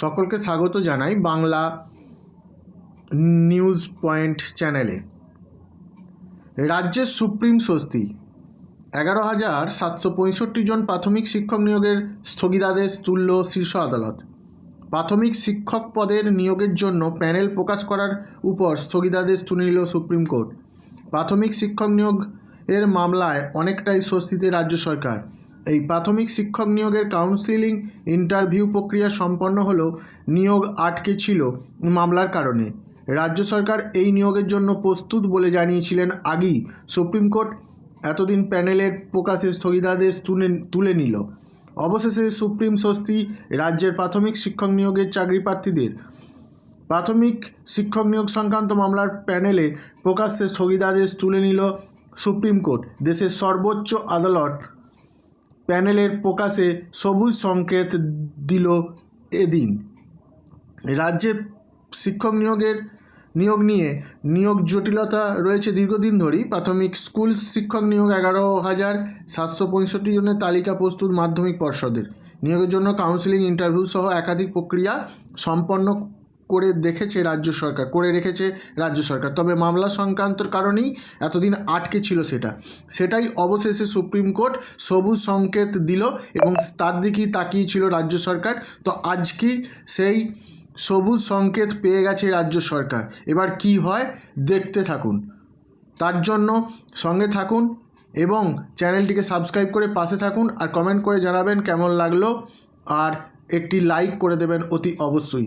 সকলকে স্বাগত জানাই বাংলা নিউজ পয়েন্ট চ্যানেলে। রাজ্যের সুপ্রিম স্বস্তি। এগারো হাজার সাতশো পঁয়ষট্টি জন প্রাথমিক শিক্ষক নিয়োগের স্থগিতাদেশ তুলল শীর্ষ আদালত। প্রাথমিক শিক্ষক পদের নিয়োগের জন্য প্যানেল প্রকাশ করার উপর স্থগিতাদেশ তুলে নিল সুপ্রিম কোর্ট। প্রাথমিক শিক্ষক নিয়োগ এর মামলায় অনেকটাই স্বস্তিতে রাজ্য সরকার। এই প্রাথমিক শিক্ষক নিয়োগের কাউন্সিলিং ইন্টারভিউ প্রক্রিয়া সম্পন্ন হলেও নিয়োগ আটকে ছিল মামলার কারণে। রাজ্য সরকার এই নিয়োগের জন্য প্রস্তুত বলে জানিয়েছিলেন আগেই সুপ্রিম কোর্ট। এতদিন প্যানেলের প্রকাশে স্থগিতাদেশ তুলে তুলে নিল। অবশেষে সুপ্রিম স্বস্তি রাজ্যের প্রাথমিক শিক্ষক নিয়োগের চাকরি প্রার্থীদের। প্রাথমিক শিক্ষক নিয়োগ সংক্রান্ত মামলার প্যানেলে প্রকাশ্যে স্থগিতাদেশ তুলে নিল সুপ্রিম কোর্ট। দেশের সর্বোচ্চ আদালত প্যানেলের প্রকাশে সবুজ সংকেত দিল এদিন। রাজ্যে শিক্ষক নিয়োগের নিয়োগ নিয়ে নিয়োগ জটিলতা রয়েছে দীর্ঘদিন ধরেই। প্রাথমিক স্কুল শিক্ষক নিয়োগ এগারো হাজার সাতশো পঁয়ষট্টি জনের তালিকা প্রস্তুত মাধ্যমিক পর্ষদের। নিয়োগের জন্য কাউন্সিলিং ইন্টারভিউ সহ একাধিক প্রক্রিয়া সম্পন্ন করে দেখেছে রাজ্য সরকার, করে রেখেছে রাজ্য সরকার। তবে মামলা সংক্রান্ত কারণেই এতদিন আটকে ছিল সেটা। সেটাই অবশেষে সুপ্রিম কোর্ট সবুজ সংকেত দিল এবং তার দিকেই তাকিয়েছিল রাজ্য সরকার। তো আজকেই সেই সবুজ সংকেত পেয়ে গেছে রাজ্য সরকার। এবার কি হয় দেখতে থাকুন। তার জন্য সঙ্গে থাকুন এবং চ্যানেলটিকে সাবস্ক্রাইব করে পাশে থাকুন আর কমেন্ট করে জানাবেন কেমন লাগল। আর একটি লাইক করে দেবেন অতি অবশ্যই।